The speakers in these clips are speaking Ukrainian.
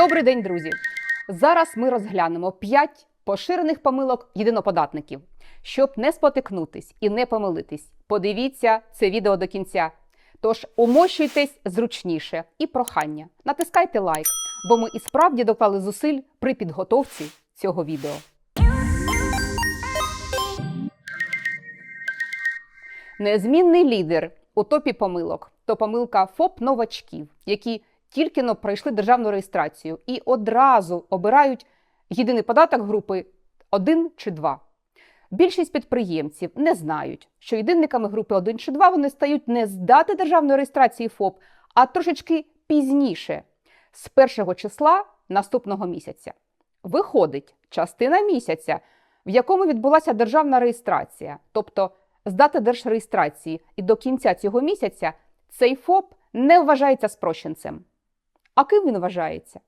Добрий день, друзі! Зараз ми розглянемо 5 поширених помилок єдиноподатників. Щоб не спотикнутись і не помилитись, подивіться це відео до кінця. Тож умощуйтесь зручніше і прохання. Натискайте лайк, бо ми і справді доклали зусиль при підготовці цього відео. Незмінний лідер у топі помилок то помилка ФОП новачків, які тільки но пройшли державну реєстрацію і одразу обирають єдиний податок групи 1 чи 2. Більшість підприємців не знають, що єдинниками групи 1 чи 2 вони стають не з дати державної реєстрації ФОП, а трошечки пізніше, з першого числа наступного місяця. Виходить частина місяця, в якому відбулася державна реєстрація, тобто з дати держреєстрації і до кінця цього місяця цей ФОП не вважається спрощенцем. А ким він вважається?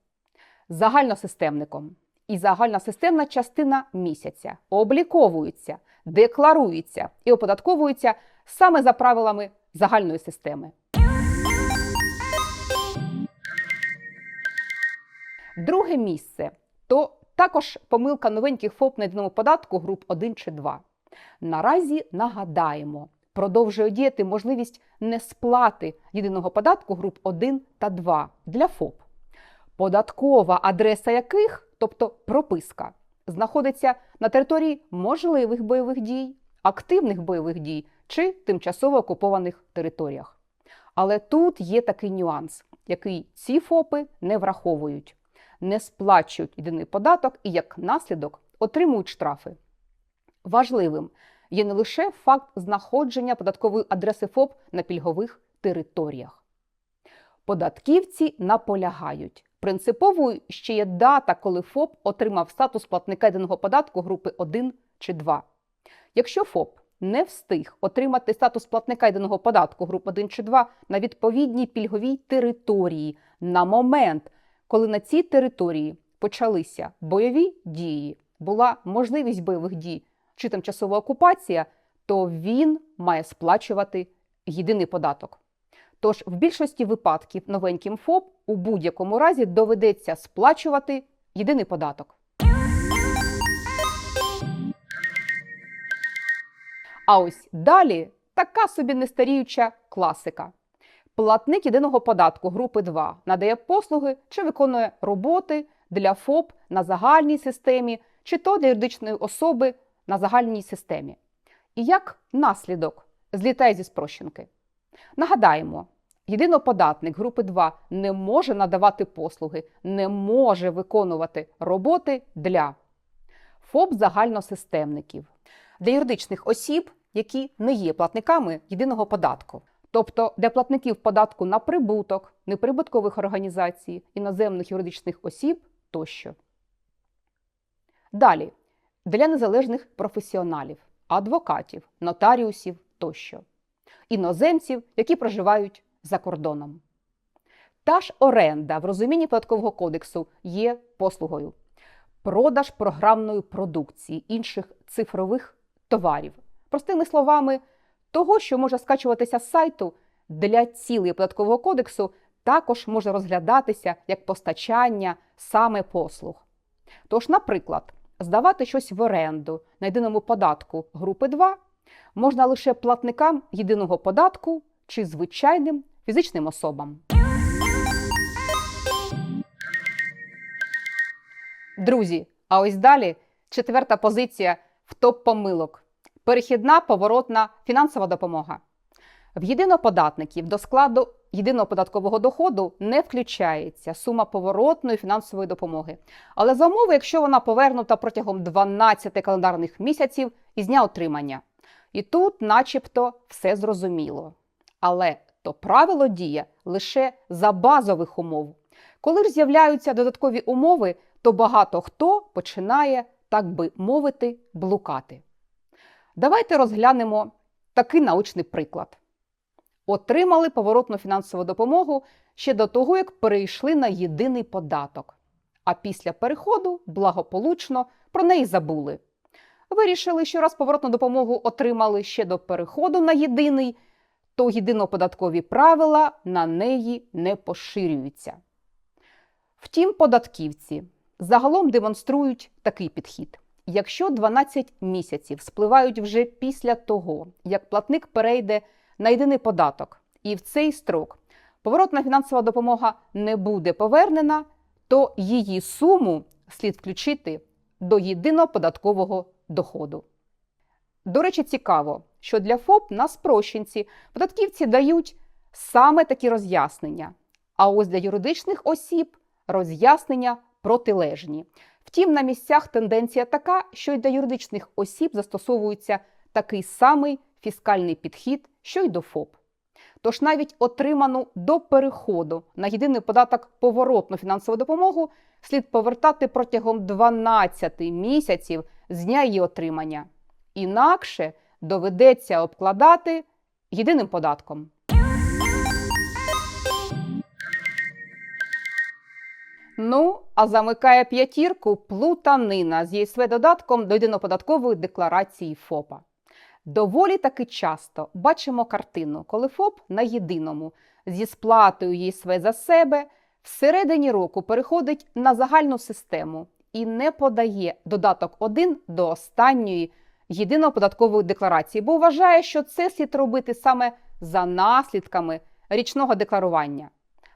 Загальносистемником. І загальносистемна частина місяця обліковується, декларується і оподатковується саме за правилами загальної системи. Друге місце то також помилка новеньких ФОП на єдиному податку груп 1 чи 2. Наразі нагадаємо, продовжує діяти можливість несплати єдиного податку груп 1 та 2 для ФОП, податкова адреса яких, тобто прописка, знаходиться на території можливих бойових дій, активних бойових дій чи тимчасово окупованих територіях. Але тут є такий нюанс, який ці ФОПи не враховують, не сплачують єдиний податок і як наслідок отримують штрафи. Важливим є не лише факт знаходження податкової адреси ФОП на пільгових територіях. Податківці наполягають. Принциповою ще є дата, коли ФОП отримав статус платника єдиного податку групи 1 чи 2. Якщо ФОП не встиг отримати статус платника єдиного податку груп 1 чи 2 на відповідній пільговій території на момент, коли на цій території почалися бойові дії, була можливість бойових дій чи тимчасова окупація, то він має сплачувати єдиний податок. Тож в більшості випадків новеньким ФОП у будь-якому разі доведеться сплачувати єдиний податок. А ось далі така собі нестаріюча класика. Платник єдиного податку групи 2 надає послуги чи виконує роботи для ФОП на загальній системі, чи то для юридичної особи на загальній системі. І як наслідок злітає зі спрощенки. Нагадаємо, єдиноподатник групи 2 не може надавати послуги, не може виконувати роботи для ФОП загальносистемників, для юридичних осіб, які не є платниками єдиного податку. Тобто для платників податку на прибуток, неприбуткових організацій, іноземних юридичних осіб тощо. Далі для незалежних професіоналів, адвокатів, нотаріусів тощо, іноземців, які проживають за кордоном. Та ж оренда в розумінні податкового кодексу є послугою, продаж програмної продукції інших цифрових товарів. Простими словами, того, що може скачуватися з сайту для цілей податкового кодексу, також може розглядатися як постачання саме послуг. Тож, наприклад, здавати щось в оренду на єдиному податку групи 2 можна лише платникам єдиного податку чи звичайним фізичним особам. Друзі, а ось далі четверта позиція в топ помилок. Перехідна поворотна фінансова допомога. В єдиноподатників до складу єдиного податкового доходу не включається сума поворотної фінансової допомоги. Але за умови, якщо вона повернута протягом 12 календарних місяців із дня отримання. І тут, начебто, все зрозуміло. Але то правило діє лише за базових умов. Коли ж з'являються додаткові умови, то багато хто починає, так би мовити, блукати. Давайте розглянемо такий научний приклад. Отримали поворотну фінансову допомогу ще до того, як перейшли на єдиний податок. А після переходу благополучно про неї забули. Вирішили, що раз поворотну допомогу отримали ще до переходу на єдиний, то єдиноподаткові правила на неї не поширюються. Втім, податківці загалом демонструють такий підхід. Якщо 12 місяців спливають вже після того, як платник перейде на єдиний податок, і в цей строк поворотна фінансова допомога не буде повернена, то її суму слід включити до єдиного податкового доходу. До речі, цікаво, що для ФОП на спрощенці податківці дають саме такі роз'яснення. А ось для юридичних осіб роз'яснення протилежні. Втім, на місцях тенденція така, що й для юридичних осіб застосовується такий самий фіскальний підхід, що й до ФОП. Тож навіть отриману до переходу на єдиний податок поворотну фінансову допомогу слід повертати протягом 12 місяців з дня її отримання. Інакше доведеться обкладати єдиним податком. Ну, а замикає п'ятірку плутанина з ЄСВ додатком до єдиноподаткової декларації ФОПа. Доволі таки часто бачимо картину, коли ФОП на єдиному зі сплатою ЄСВ за себе всередині року переходить на загальну систему і не подає додаток 1 до останньої єдиноподаткової декларації, бо вважає, що це слід робити саме за наслідками річного декларування.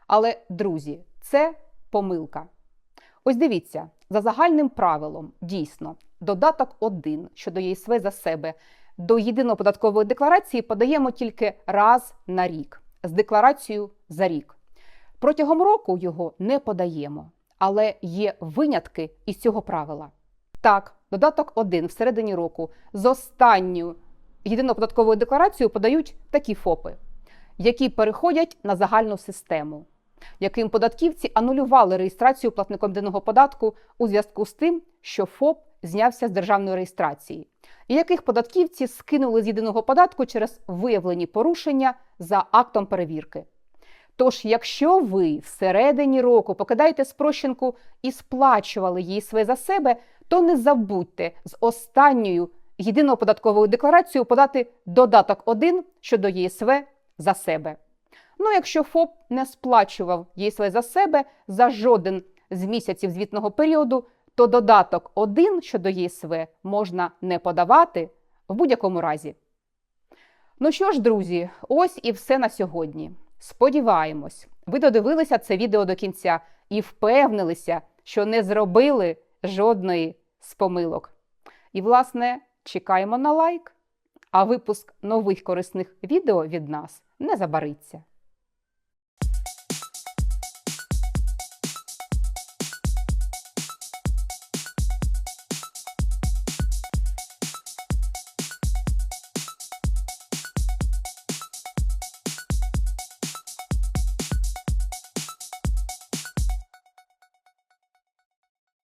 Але, друзі, це помилка. Ось дивіться, за загальним правилом, дійсно, додаток 1 щодо ЄСВ за себе до єдиної податкової декларації подаємо тільки раз на рік з декларацією за рік. Протягом року його не подаємо, але є винятки із цього правила. Так, додаток 1 всередині року з останньою єдиною податковою декларацією подають такі ФОПи, які переходять на загальну систему яким податківці анулювали реєстрацію платником єдиного податку у зв'язку з тим, що ФОП знявся з державної реєстрації, і яких податківці скинули з єдиного податку через виявлені порушення за актом перевірки. Тож, якщо ви всередині року покидаєте спрощенку і сплачували її своє за себе, то не забудьте з останньою єдиною податковою декларацією подати додаток 1 щодо ЄСВ за себе. Ну, якщо ФОП не сплачував ЄСВ за себе за жоден з місяців звітного періоду, то додаток 1 щодо ЄСВ можна не подавати в будь-якому разі. Ну що ж, друзі, ось і все на сьогодні. Сподіваємось, ви додивилися це відео до кінця і впевнилися, що не зробили жодної з помилок. І, власне, чекаємо на лайк, а випуск нових корисних відео від нас не забариться.